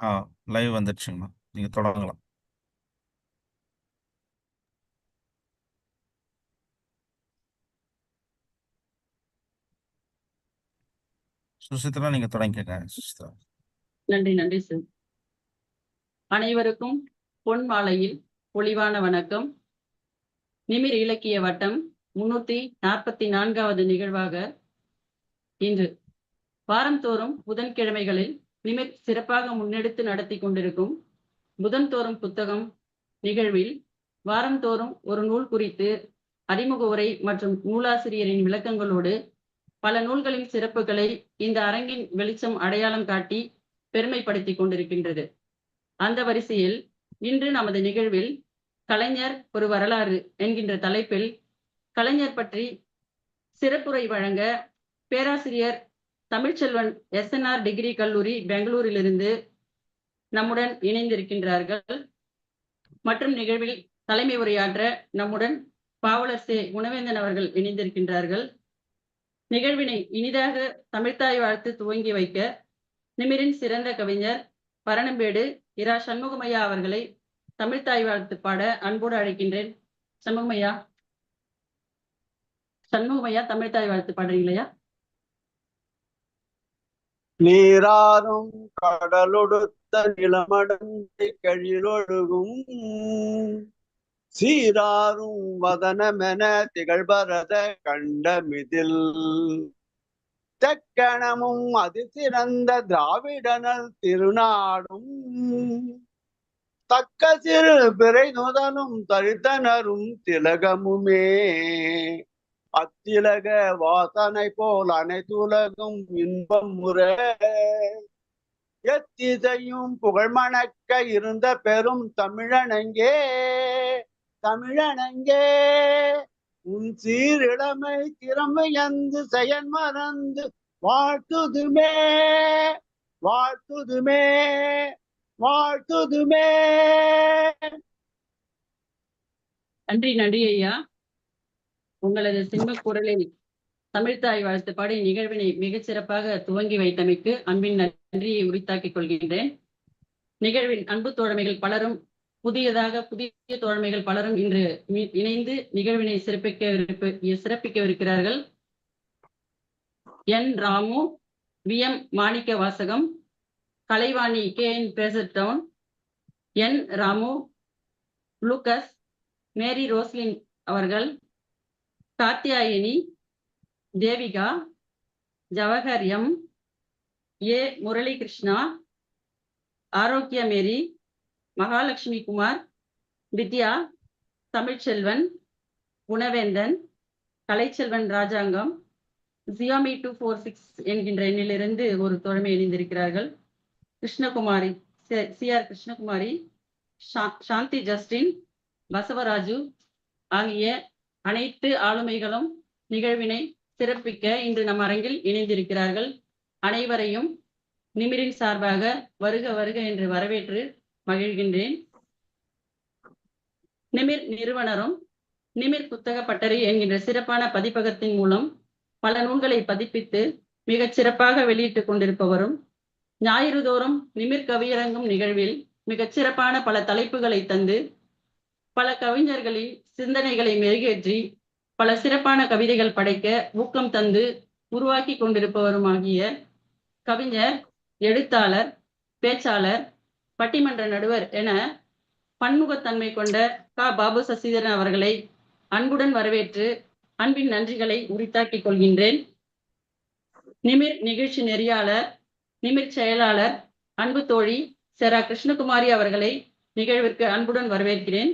ஆ live வந்துடுச்சுங்கண்ணா நீங்கள் தொடங்கலாம். சுசித்ரா நீங்க தொடங்கிக்கங்க சுசித்ரா. நன்றி நன்றி சார். அனைவருக்கும் பொன் மாலையில் பொலிவான வணக்கம். நிமிர் இலக்கிய வட்டம் முன்னூத்தி நாற்பத்தி நான்காவது நிகழ்வாக இன்று வாரந்தோறும் புதன்கிழமைகளில் நிமித் சிறப்பாக முன்னெடுத்து நடத்தி கொண்டிருக்கும் புதன்தோறும் புத்தகம் நிகழ்வில் வாரந்தோறும் ஒரு நூல் குறித்து அறிமுக உரை மற்றும் நூலாசிரியரின் விளக்கங்களோடு பல நூல்களின் சிறப்புகளை இந்த அரங்கின் வெளிச்சம் அடையாளம் காட்டி பெருமைப்படுத்தி கொண்டிருக்கின்றது. அந்த வரிசையில் இன்று நமது நிகழ்வில் கலைஞர் ஒரு வரலாறு என்கின்ற தலைப்பில் கலைஞர் பற்றி சிறப்புரை வழங்க பேராசிரியர் தமிழ்ச்செல்வன் எஸ்என்ஆர் டிகிரி கல்லூரி பெங்களூரிலிருந்து நம்முடன் இணைந்திருக்கின்றார்கள். மற்றும் நிகழ்வில் தலைமை உரையாற்ற நம்முடன் பாவலர் சே குணவேந்தன் அவர்கள் இணைந்திருக்கின்றார்கள். நிகழ்வினை இனிதாக தமிழ்த்தாய் வாழ்த்து துவங்கி வைக்க நிமிரின் சிறந்த கவிஞர் பரணம்பேடு இரா சண்முகமையா அவர்களை தமிழ்த்தாய் வாழ்த்து பாட அன்போடு அழைக்கின்றேன். சண்முகமையா? சண்முகமையா தமிழ்த்தாய் வாழ்த்து பாடுறீங்களா நீராறும் கடலொடுத்த நிலமடந்தை கழிலொழுகும். சீராறும் வதனமென திகழ்பரத கண்டமிதில். தெக்கணமும் அது சிறந்த திராவிடனல் திருநாடும். தக்க சிறு பிறை நுதனும் தரித்தனரும் திலகமுமே. அத்திலக வாசனை போல் அனைத்துலகும் இன்பம் முறை எத்திசையும் புகழ்மணக்க இருந்த பெரும் தமிழனங்கே. தமிழனங்கே. உன் சீரிழமை திறமையந்து செயன் மறந்து வாழ்த்துதுமே. வாழ்த்துதுமே. வாழ்த்துதுமே. நன்றி நன்றி ஐயா. உங்களது சிம்ம குரலில் தமிழ்த்தாய் வாழ்த்துப்பாடு நிகழ்வினை மிகச்சிறப்பாக துவங்கி வைத்தமைக்கு அன்பின் நன்றியை உரித்தாக்கிக் கொள்கின்றேன். நிகழ்வின் அன்பு தோழமைகள் பலரும் புதியதாக புதிய தோழமைகள் பலரும் இன்று இணைந்து நிகழ்வினை சிறப்பிக்க சிறப்பிக்கவிருக்கிறார்கள். N Ramu V. M. Manikka Vasagam Kalaivani K. N. பேசட்டவுன் N Ramu Lucas Mary Roslin அவர்கள் Kathyayini Devika Jawahar M. A. Murali Krishna Arokiya Mary Mahalakshmi Kumar Vidya Tamilselvan Gunavendhan Kalaiselvan Rajangam Xiaomi two four six என்கின்ற எண்ணிலிருந்து ஒரு தோழமை இணைந்திருக்கிறார்கள் Krishnakumari C. R. Krishnakumari சா- சாந்தி ஜஸ்டின் பசவராஜு ஆகிய அனைத்து ஆளுமைகளும் நிகழ்வினை சிறப்பிக்க இன்று நம் அரங்கில் இணைந்திருக்கிறார்கள். அனைவரையும் நிமிரின் சார்பாக வருக வருக என்று வரவேற்று மகிழ்கின்றேன். நிமிர் நிறுவனரும் நிமிர் புத்தக பட்டறை என்கின்ற சிறப்பான பதிப்பகத்தின் மூலம் பல நூல்களை பதிப்பித்து மிகச் சிறப்பாக வெளியிட்டுக் கொண்டிருப்பவரும் ஞாயிறுதோறும் நிமிர் கவியரங்கும் நிகழ்வில் மிகச் சிறப்பான பல தலைப்புகளை தந்து பல கவிஞர்களின் சிந்தனைகளை மெருகேற்றி பல சிறப்பான கவிதைகள் படைக்க ஊக்கம் தந்து உருவாக்கி கொண்டிருப்பவருமாகிய கவிஞர் எழுத்தாளர் பேச்சாளர் பட்டிமன்ற நடுவர் என பன்முகத்தன்மை கொண்ட க. பாபு சசிதரன் அவர்களை அன்புடன் வரவேற்று அன்பின் நன்றிகளை உரித்தாக்கிக் கொள்கின்றேன். நிமிர் நிகழ்ச்சி நெறியாளர் நிமிர் செயலாளர் அன்பு தோழி செரா கிருஷ்ணகுமாரி அவர்களை நிகழ்விற்கு அன்புடன் வரவேற்கிறேன்.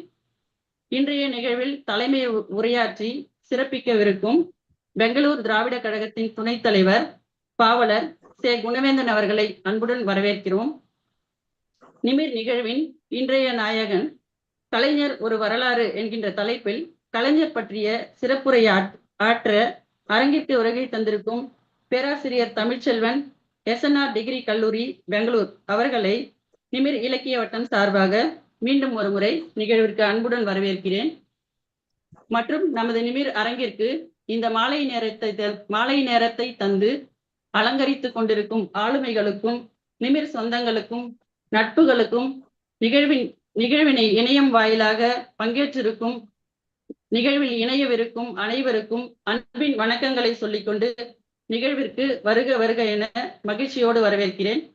இன்றைய நிகழ்வில் தலைமை உரையாற்றி சிறப்பிக்கவிருக்கும் பெங்களூர் திராவிட கழகத்தின் துணைத் தலைவர் பாவலர் சே. குணவேந்தன் அவர்களை அன்புடன் வரவேற்கிறோம். நிமிர் நிகழ்வின் இன்றைய நாயகன் கலைஞர் ஒரு வரலாறு என்கின்ற தலைப்பில் கலைஞர் பற்றிய சிறப்புரை ஆற்- ஆற்ற அரங்கிற்கு உரையை தந்திருக்கும் பேராசிரியர் தமிழ்ச்செல்வன் எஸ்என்ஆர் டிகிரி கல்லூரி பெங்களூர். அவர்களை நிமிர் இலக்கிய வட்டம் சார்பாக மீண்டும் ஒரு முறை நிகழ்விற்கு அன்புடன் வரவேற்கிறேன். மற்றும் நமது நிமிர் அரங்கிற்கு இந்த மாலை நேரத்தை த- மாலை நேரத்தை தந்து அலங்கரித்துக் கொண்டிருக்கும் ஆளுமைகளுக்கும் நிமிர் சொந்தங்களுக்கும் நட்புகளுக்கும் நிகழ்வின் நிகழ்வினை இணையம் வாயிலாக பங்கேற்றிருக்கும் நிகழ்வில் இணையவிருக்கும் அனைவருக்கும் அன்பின் வணக்கங்களை சொல்லிக்கொண்டு நிகழ்விற்கு வருக வருக என மகிழ்ச்சியோடு வரவேற்கிறேன்.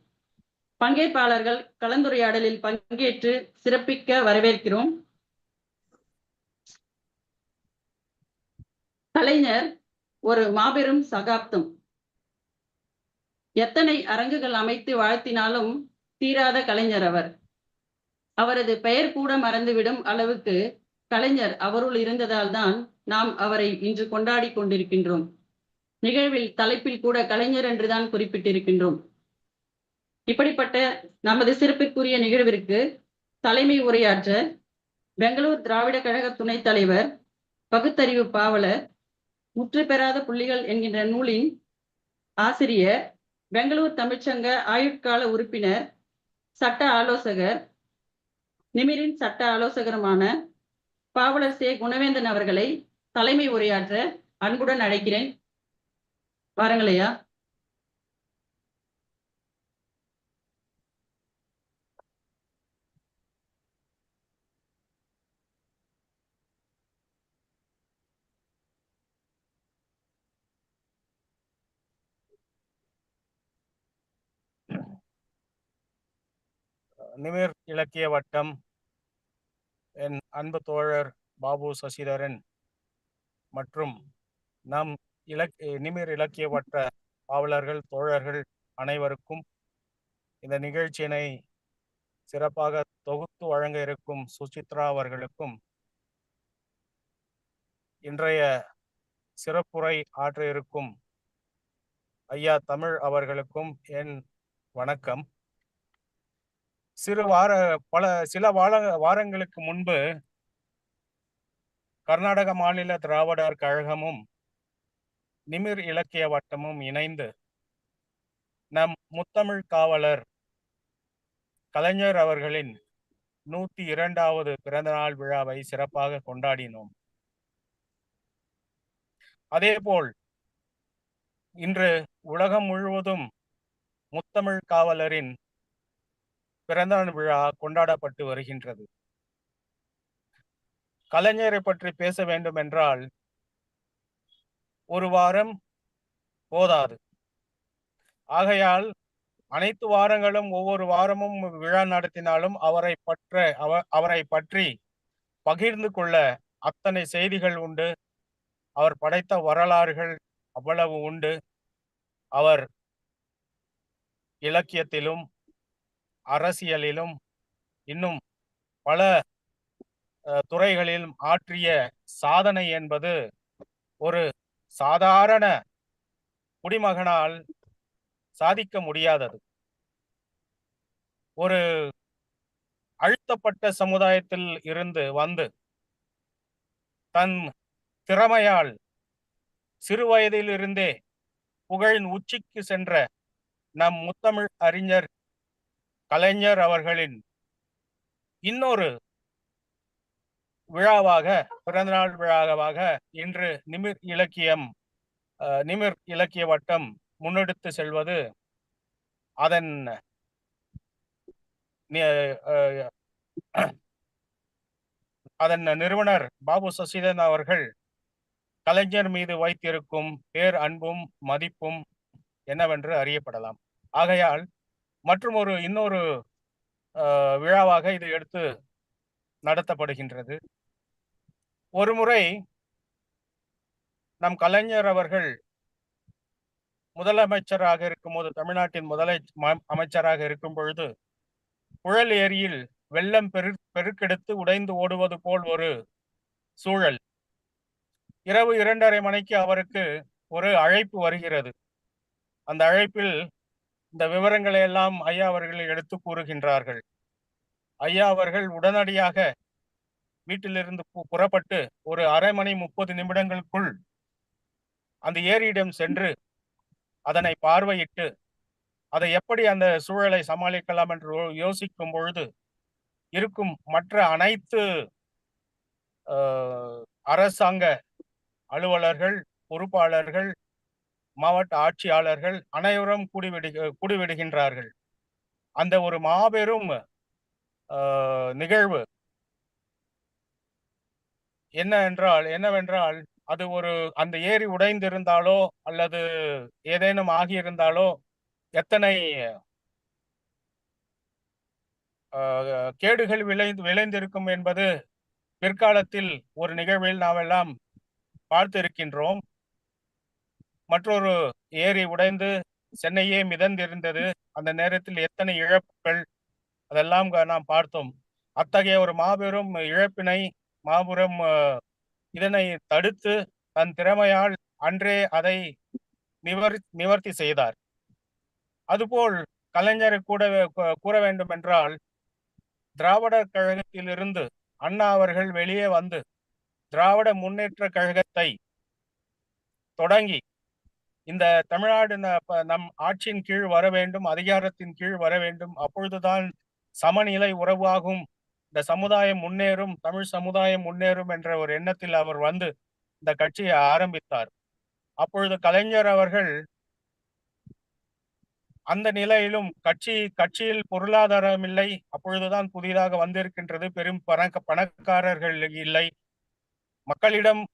பங்கேற்பாளர்கள் கலந்துரையாடலில் பங்கேற்று சிறப்பிக்க வரவேற்கிறோம். கலைஞர் ஒரு மாபெரும் சகாப்தம். எத்தனை அரங்குகள் அமைத்து வாழ்த்தினாலும் தீராத கலைஞர் அவர். அவரது பெயர் கூட மறந்துவிடும் அளவுக்கு கலைஞர் அவருள் இருந்ததால் தான் நாம் அவரை இன்று கொண்டாடி கொண்டிருக்கின்றோம். நிகழ்வில் தலைப்பில் கூட கலைஞர் என்றுதான் குறிப்பிட்டிருக்கின்றோம். இப்படிப்பட்ட நமது சிறப்பிற்குரிய நிகழ்விற்கு தலைமை உரையாற்ற பெங்களூர் திராவிட கழக துணைத் தலைவர் பகுத்தறிவு பாவலர் முற்று பெறாத புள்ளிகள் என்கின்ற நூலின் ஆசிரியர் பெங்களூர் தமிழ்ச்சங்க ஆயுட்கால உறுப்பினர் சட்ட ஆலோசகர் நிமிரின் சட்ட ஆலோசகருமான பாவலர் சே. குணவேந்தன் அவர்களை தலைமை உரையாற்ற அன்புடன் அழைக்கிறேன். வாருங்களையா நிமிர் இலக்கிய வட்டம் என் அன்பு தோழர் பாபு சசிதரன் மற்றும் நம் இலக் நிமிர் இலக்கிய வட்ட பாவலர்கள் தோழர்கள் அனைவருக்கும் இந்த நிகழ்ச்சியினை சிறப்பாக தொகுத்து வழங்க இருக்கும் சுசித்ரா அவர்களுக்கும் இன்றைய சிறப்புரை ஆற்ற இருக்கும் ஐயா தமிழ் அவர்களுக்கும் என் வணக்கம். சிறு வார பல சில வார வாரங்களுக்கு முன்பு கர்நாடக மாநில திராவிடர் கழகமும் நிமிர் இலக்கிய வட்டமும் இணைந்து நம் முத்தமிழ் காவலர் கலைஞர் அவர்களின் நூத்தி இரண்டாவது பிறந்தநாள் விழாவை சிறப்பாக கொண்டாடினோம். அதேபோல் இன்று உலகம் முழுவதும் முத்தமிழ் காவலரின் பிறந்தநாள் விழா கொண்டாடப்பட்டு வருகின்றது. கலைஞரை பற்றி பேச வேண்டும் என்றால் ஒரு வாரம் போதாது. ஆகையால் அனைத்து வாரங்களும் ஒவ்வொரு வாரமும் விழா நடத்தினாலும் அவரை பற்ற அவ அவரை பற்றி பகிர்ந்து கொள்ள அத்தனை செய்திகள் உண்டு. அவர் படைத்த வரலாறுகள் அவ்வளவு உண்டு. அவர் இலக்கியத்திலும் அரசியலிலும் இன்னும் பல துறைகளிலும் ஆற்றிய சாதனை என்பது ஒரு சாதாரண குடிமகனால் சாதிக்க முடியாதது. ஒரு அழுத்தப்பட்ட சமுதாயத்தில் இருந்து வந்து தன் திறமையால் சிறுவயதிலிருந்தே புகழின் உச்சிக்கு சென்ற நம் முத்தமிழ் அறிஞர் கலைஞர் அவர்களின் இன்னொரு விழாவாக பிறந்தநாள் விழாவாக இன்று நிமிர் இலக்கியம் நிமிர் இலக்கிய வட்டம் முன்னெடுத்து செல்வது அதன் அதன் நிறுவனர் பாபு சசிதன் அவர்கள் கலைஞர் மீது வைத்திருக்கும் பேர் அன்பும் மதிப்பும் என்னவென்று அறியப்படலாம். ஆகையால் மற்றும் ஒரு இன்னொரு விழாவாக இது எடுத்து நடத்தப்படுகின்றது. ஒரு முறை நம் கலைஞர் அவர்கள் முதலமைச்சராக இருக்கும் போது தமிழ்நாட்டின் முதலை அமைச்சராக இருக்கும் பொழுது புழல் ஏரியில் வெள்ளம் பெரு பெருக்கெடுத்து உடைந்து ஓடுவது போல் ஒரு சூழல். இரவு இரண்டரை மணிக்கு அவருக்கு ஒரு அழைப்பு வருகிறது. அந்த அழைப்பில் இந்த விவரங்களை எல்லாம் ஐயா அவர்கள் எடுத்து கூறுகின்றார்கள். ஐயா அவர்கள் உடனடியாக வீட்டிலிருந்து புறப்பட்டு ஒரு அரை மணி முப்பது நிமிடங்களுக்குள் அந்த ஏரியிடம் சென்று அதனை பார்வையிட்டு அதை எப்படி அந்த சூழலை சமாளிக்கலாம் என்று யோசிக்கும் பொழுது இருக்கும் மற்ற அனைத்து அரசாங்க அலுவலர்கள் பொறுப்பாளர்கள் மாவட்ட ஆட்சியாளர்கள் அனைவரும் கூடிவிடு கூடிவிடுகின்றார்கள். அந்த ஒரு மாபெரும் ஆஹ், நிகழ்வு என்ன என்றால் என்னவென்றால் அது ஒரு அந்த ஏரி உடைந்திருந்தாலோ அல்லது ஏதேனும் ஆகியிருந்தாலோ எத்தனை ஆஹ், கேடுகள் விளைந்து விளைந்திருக்கும் என்பது பிற்காலத்தில் ஒரு நிகழ்வில் நாமெல்லாம் பார்த்திருக்கின்றோம். மற்றொரு ஏரி உடைந்து சென்னையே மிதந்திருந்தது. அந்த நேரத்தில் எத்தனை இழப்புகள்? அதெல்லாம் நாம் பார்த்தோம். அத்தகைய ஒரு மாபெரும் இழப்பினை மாபெரும் இதனை தடுத்து தன் திறமையால் அன்றே அதை நிவர் நிவர்த்தி செய்தார். அதுபோல் கலைஞரை கூட கூற வேண்டும் என்றால் திராவிடர் கழகத்திலிருந்து அண்ணா அவர்கள் வெளியே வந்து திராவிட முன்னேற்ற கழகத்தை தொடங்கி இந்த தமிழ்நாடு ந- நம் ஆட்சியின் கீழ் வர வேண்டும் அதிகாரத்தின் கீழ் வர வேண்டும். அப்பொழுதுதான் சமநிலை உறவாகும். இந்த சமுதாயம் முன்னேறும் தமிழ் சமுதாயம் முன்னேறும் என்ற ஒரு எண்ணத்தில் அவர் வந்து இந்த கட்சியை ஆரம்பித்தார். அப்பொழுது கலைஞர் அவர்கள் அந்த நிலையிலும் கட்சி கட்சியில் பொருளாதாரம் இல்லை. அப்பொழுதுதான் புதிதாக வந்திருக்கின்றது. பெரும் பணக்க பணக்காரர்கள் இல்லை. மக்களிடம்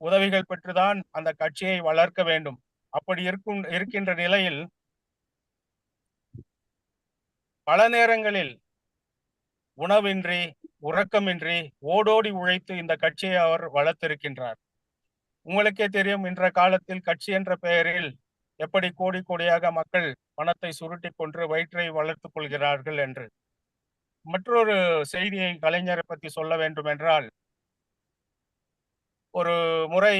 உதவிகள் பெற்றுதான் அந்த கட்சியை வளர்க்க வேண்டும். அப்படி இருக்கும் இருக்கின்ற நிலையில் பல நேரங்களில் உணவின்றி உறக்கமின்றி ஓடோடி உழைத்து இந்த கட்சியை அவர் வளர்த்திருக்கின்றார். உங்களுக்கே தெரியும் இன்ற காலத்தில் கட்சி என்ற பெயரில் எப்படி கோடி கோடியாக மக்கள் பணத்தை சுருட்டி கொன்று வயிற்றை வளர்த்துக் கொள்கிறார்கள் என்று. மற்றொரு செய்தியை கலைஞரை பற்றி சொல்ல வேண்டும் என்றால் ஒரு முறை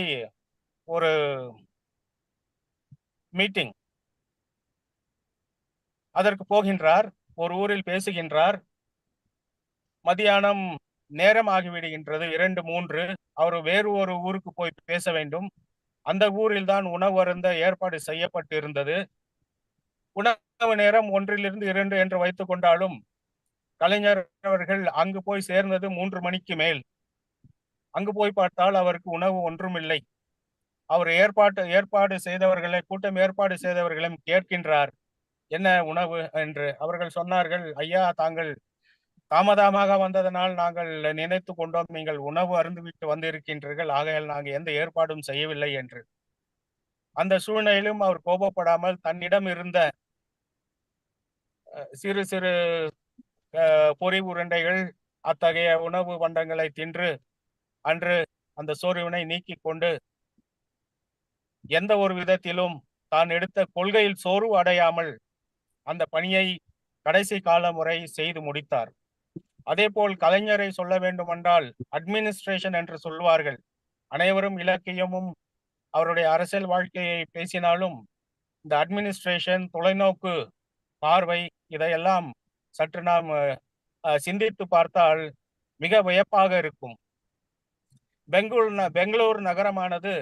ஒரு மீட்டிங் அதற்கு போகின்றார் ஒரு ஊரில் பேசுகின்றார். மதியானம் நேரம் ஆகிவிடுகின்றது இரண்டு மூன்று. அவர் வேறு ஒரு ஊருக்கு போய் பேச வேண்டும். அந்த ஊரில் தான் உணவு அருந்த ஏற்பாடு செய்யப்பட்டு இருந்தது உணவு நேரம் ஒன்றிலிருந்து இரண்டு என்று வைத்துக் கொண்டாலும் கலைஞர் அவர்கள் அங்கு போய் சேர்ந்தது மூன்று மணிக்கு மேல். அங்கு போய் பார்த்தால் அவருக்கு உணவு ஒன்றுமில்லை அவர் ஏற்பாட்டு ஏற்பாடு செய்தவர்களை கூட்டம் ஏற்பாடு செய்தவர்களும் கேட்கின்றார். என்ன உணவு? என்று அவர்கள் சொன்னார்கள். ஐயா தாங்கள் தாமதமாக வந்ததனால் நாங்கள் நினைத்து கொண்டோம். நீங்கள் உணவு அருந்துவிட்டு வந்திருக்கின்றீர்கள். ஆகையால் நாங்கள் எந்த ஏற்பாடும் செய்யவில்லை என்று. அந்த சூழ்நிலையிலும் அவர் கோபப்படாமல் தன்னிடம் இருந்த சிறு சிறு பொறி உருண்டைகள் அத்தகைய உணவு பண்டங்களை தின்று அன்று அந்த சோர்வினை நீக்கிக் கொண்டு எந்த ஒரு விதத்திலும் தான் எடுத்த கொள்கையில் சோர்வு அடையாமல் அந்த பணியை கடைசி கால முறை செய்து முடித்தார். அதேபோல் கலைஞரை சொல்ல வேண்டுமென்றால் அட்மினிஸ்ட்ரேஷன் என்று சொல்வார்கள் அனைவரும் இலக்கியமும் அவருடைய அரசியல் வாழ்க்கையை பேசினாலும் இந்த அட்மினிஸ்ட்ரேஷன் தொலைநோக்கு பார்வை இதையெல்லாம் சற்று நாம் அஹ், சிந்தித்து பார்த்தால் மிக வியப்பாக இருக்கும். பெங்களூர் ந- பெங்களூர் நகரமானது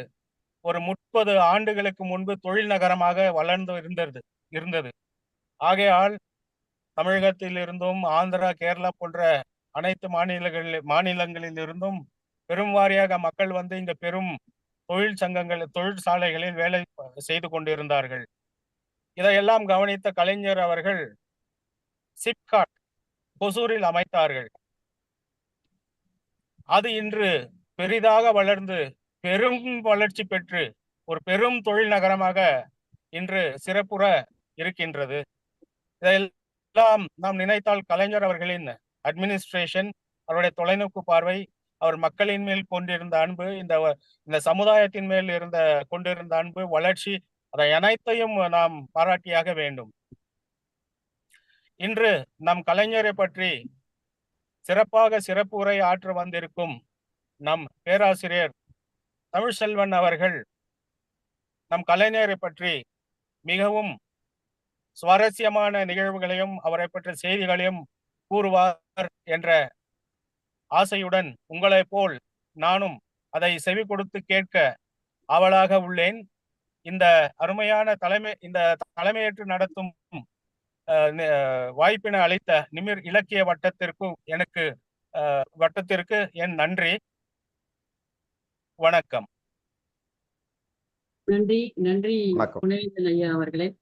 ஒரு முப்பது ஆண்டுகளுக்கு முன்பு தொழில் நகரமாக வளர்ந்து இருந்தது இருந்தது. ஆகையால் தமிழகத்தில் இருந்தும் ஆந்திரா கேரளா போன்ற அனைத்து மாநிலங்களில் மாநிலங்களில் இருந்தும் பெரும் வாரியாக மக்கள் வந்து இங்க பெரும் தொழில் சங்கங்கள் தொழிற்சாலைகளில் வேலை செய்து கொண்டிருந்தார்கள். இதையெல்லாம் கவனித்த கலைஞர் அவர்கள் சிப்காட் கொசூரில் அமைத்தார்கள். அது இன்று பெரிதாக வளர்ந்து பெரும் வளர்ச்சி பெற்று ஒரு பெரும் தொழில் நகரமாக இன்று சிறப்புற இருக்கின்றது. இதையெல்லாம் நாம் நினைத்தால் கலைஞர் அவர்களின் அட்மினிஸ்ட்ரேஷன் அவருடைய தொலைநோக்கு பார்வை அவர் மக்களின் மேல் கொண்டிருந்த அன்பு இந்த இந்த சமுதாயத்தின் மேல் இருந்த கொண்டிருந்த அன்பு வளர்ச்சி அதை அனைத்தையும் நாம் பாராட்டியாக வேண்டும். இன்று நம் கலைஞரை பற்றி சிறப்பாக சிறப்பு உரை ஆற்ற வந்திருக்கும் நம் பேராசிரியர் தமிழ்செல்வன் அவர்கள் நம் கலைஞரை பற்றி மிகவும் சுவாரஸ்யமான நிகழ்வுகளையும் அவரை பற்றிய செய்திகளையும் கூறுவார் என்ற ஆசையுடன் உங்களைப் போல் நானும் அதை செவி கொடுத்து கேட்க ஆவலாக உள்ளேன். இந்த அருமையான தலைமை இந்த தலைமையேற்று நடத்தும் அஹ், வாய்ப்பினை அளித்த நிமிர் இலக்கிய வட்டத்திற்கும் எனக்கு அஹ், வட்டத்திற்கு என் நன்றி. வணக்கம். நன்றி நன்றி. குணேந்தன் ஐயா அவர்களே.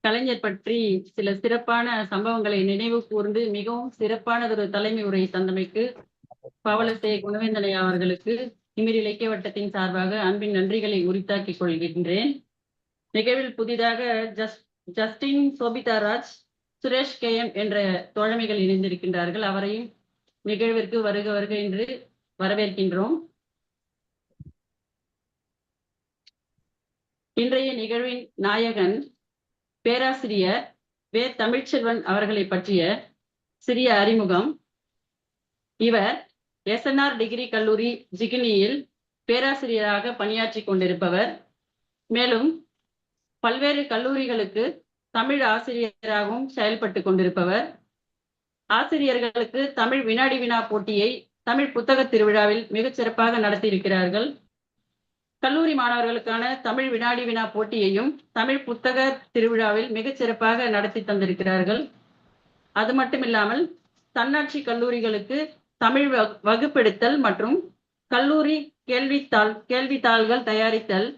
கலைஞர் பற்றி சில சிறப்பான சம்பவங்களை நினைவு கூர்ந்து மிகவும் சிறப்பானதொரு தலைமை உரை தந்தமைக்கு பவளசே குணவேந்தனை அவர்களுக்கு நிமிர் இலக்கிய வட்டத்தின் சார்பாக அன்பின் நன்றிகளை உரித்தாக்கிக் கொள்கின்றேன். நிகழ்வில் புதிதாக ஜஸ் ஜஸ்டின் சோபிதா ராஜ் சுரேஷ் கே எம் என்ற தோழமைகள் இணைந்திருக்கின்றார்கள். அவரையும் நிகழ்விற்கு வருக வருக என்று வரவேற்கின்றோம். இன்றைய நிகழ்வின் நாயகன் பேராசிரியர் வே. தமிழ்ச்செல்வன் அவர்களை பற்றிய சிறிய அறிமுகம். இவர் எஸ்என்ஆர் டிகிரி கல்லூரி ஜிகினியில் பேராசிரியராக பணியாற்றிக் கொண்டிருப்பவர். மேலும் பல்வேறு கல்லூரிகளுக்கு தமிழ் ஆசிரியராகவும் செயல்பட்டு கொண்டிருப்பவர். ஆசிரியர்களுக்கு தமிழ் வினாடி வினா போட்டியை தமிழ் புத்தக திருவிழாவில் மிகச் சிறப்பாக நடத்தியிருக்கிறார்கள். கல்லூரி மாணவர்களுக்கான தமிழ் வினாடி வினா போட்டியையும் தமிழ் புத்தக திருவிழாவில் மிகச் சிறப்பாக நடத்தி தந்திருக்கிறார்கள். அது மட்டுமில்லாமல் தன்னாட்சி கல்லூரிகளுக்கு தமிழ் வகுப்பெடுத்தல் மற்றும் கல்லூரி கேள்வித்தாள் கேள்வித்தாள்கள் தயாரித்தல்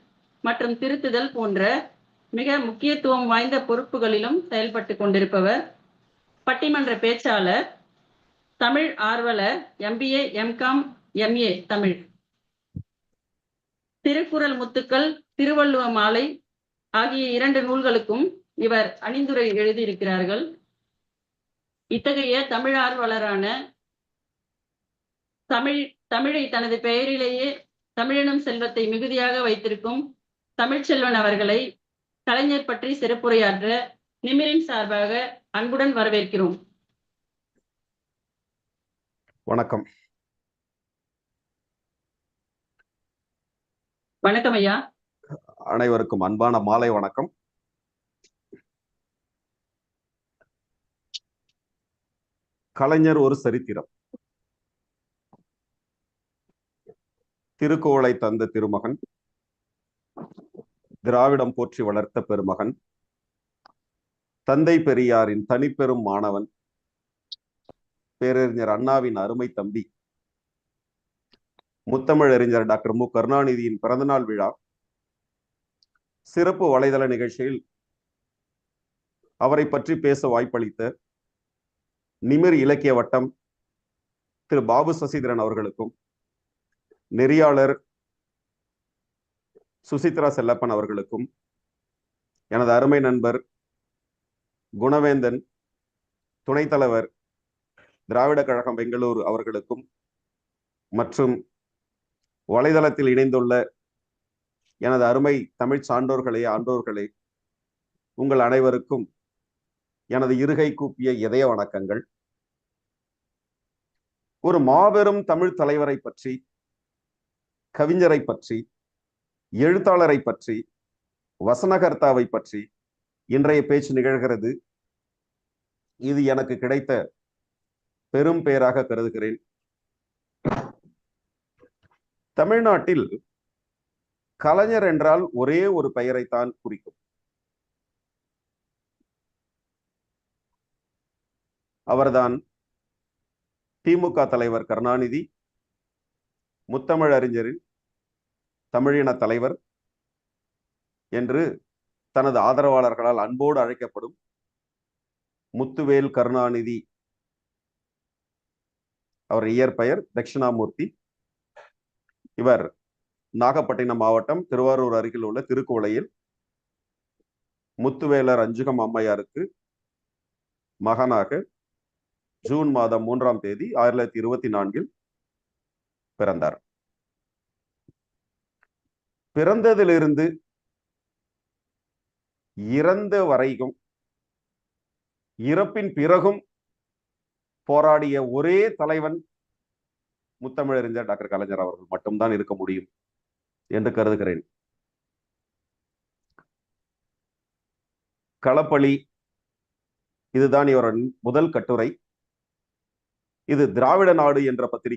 மற்றும் திருத்துதல் போன்ற மிக முக்கியத்துவம் வாய்ந்த பொறுப்புகளிலும் செயல்பட்டு கொண்டிருப்பவர். பட்டிமன்ற பேச்சாளர் தமிழ் ஆர்வலர் MBA MCom MA Tamil. Thirukkural முத்துக்கள் திருவள்ளுவ மாலை ஆகிய இரண்டு நூல்களுக்கும் இவர் அணிந்துரை எழுதியிருக்கிறார்கள். இத்தகைய தமிழ் ஆர்வலரான தமிழ் தமிழை தனது பெயரிலேயே தமிழினம் செல்வத்தை மிகுதியாக வைத்திருக்கும் தமிழ்ச்செல்வன் அவர்களை கலைஞர் பற்றி சிறப்புரையாற்ற நிமிரின் சார்பாக அன்புடன் வரவேற்கிறோம். வணக்கம். வணக்கம் ஐயா. அனைவருக்கும் அன்பான மாலை வணக்கம். கலைஞர் ஒரு சரித்திரம். திருக்கோளை தந்த திருமகன். திராவிடம் போற்றி வளர்த்த பெருமகன். தந்தை பெரியாரின் தனிப்பெரும் மாணவன். பேரறிஞர் அண்ணாவின் அருமை தம்பி. முத்தமிழறிஞர் டாக்டர் மு. கருணாநிதியின் பிறந்தநாள் விழா. சிறப்பு வலைதள நிகழ்ச்சியில் அவரை பற்றி பேச வாய்ப்பளித்த நிமிர் இலக்கிய வட்டம் திரு. பாபு சசிதரன் அவர்களுக்கும் நெறியாளர் சுசித்ரா செல்லப்பன் அவர்களுக்கும் எனது அருமை நண்பர் குணவேந்தன் துணைத் தலைவர் திராவிட கழகம் பெங்களூரு அவர்களுக்கும் மற்றும் வலைதளத்தில் இணைந்துள்ள எனது அருமை தமிழ் சான்றோர்களே ஆன்றோர்களே உங்கள் அனைவருக்கும் எனது இருகை கூப்பிய இதய வணக்கங்கள். ஒரு மாபெரும் தமிழ் தலைவரை பற்றி கவிஞரை பற்றி எழுத்தாளரை பற்றி வசனகர்த்தாவை பற்றி இன்றைய பேச்சு நிகழ்கிறது. இது எனக்கு கிடைத்த பெரும் பெயராக கருதுகிறேன். தமிழ்நாட்டில் கலைஞர் என்றால் ஒரே ஒரு பெயரைத்தான் குறிக்கும். அவர்தான் திமுக தலைவர் கருணாநிதி முத்தமிழ் அறிஞரின் தமிழின தலைவர் என்று தனது ஆதரவாளர்களால் அன்போடு அழைக்கப்படும் முத்துவேல் கருணாநிதி. அவர் இயற்பெயர் தட்சிணாமூர்த்தி. இவர் நாகப்பட்டினம் மாவட்டம் திருவாரூர் அருகில் உள்ள திருக்குவளையில் முத்துவேலர் அஞ்சுகம் அம்மையாருக்கு மகனாக ஜூன் மாதம் மூன்றாம் தேதி ஆயிரத்தி தொள்ளாயிரத்தி இருபத்தி நான்கில் பிறந்தார். பிறந்ததிலிருந்து இறந்த வரைக்கும் இறப்பின் பிறகும் போராடிய ஒரே தலைவன் முத்தமிழறிஞர் டாக்டர் கலைஞர் அவர்கள் மட்டும்தான் இருக்க முடியும் என்று கருதுகிறேன். களப்பலி இதுதான் இவரின் முதல் கட்டுரை. இது திராவிட நாடு என்ற பத்திரிகை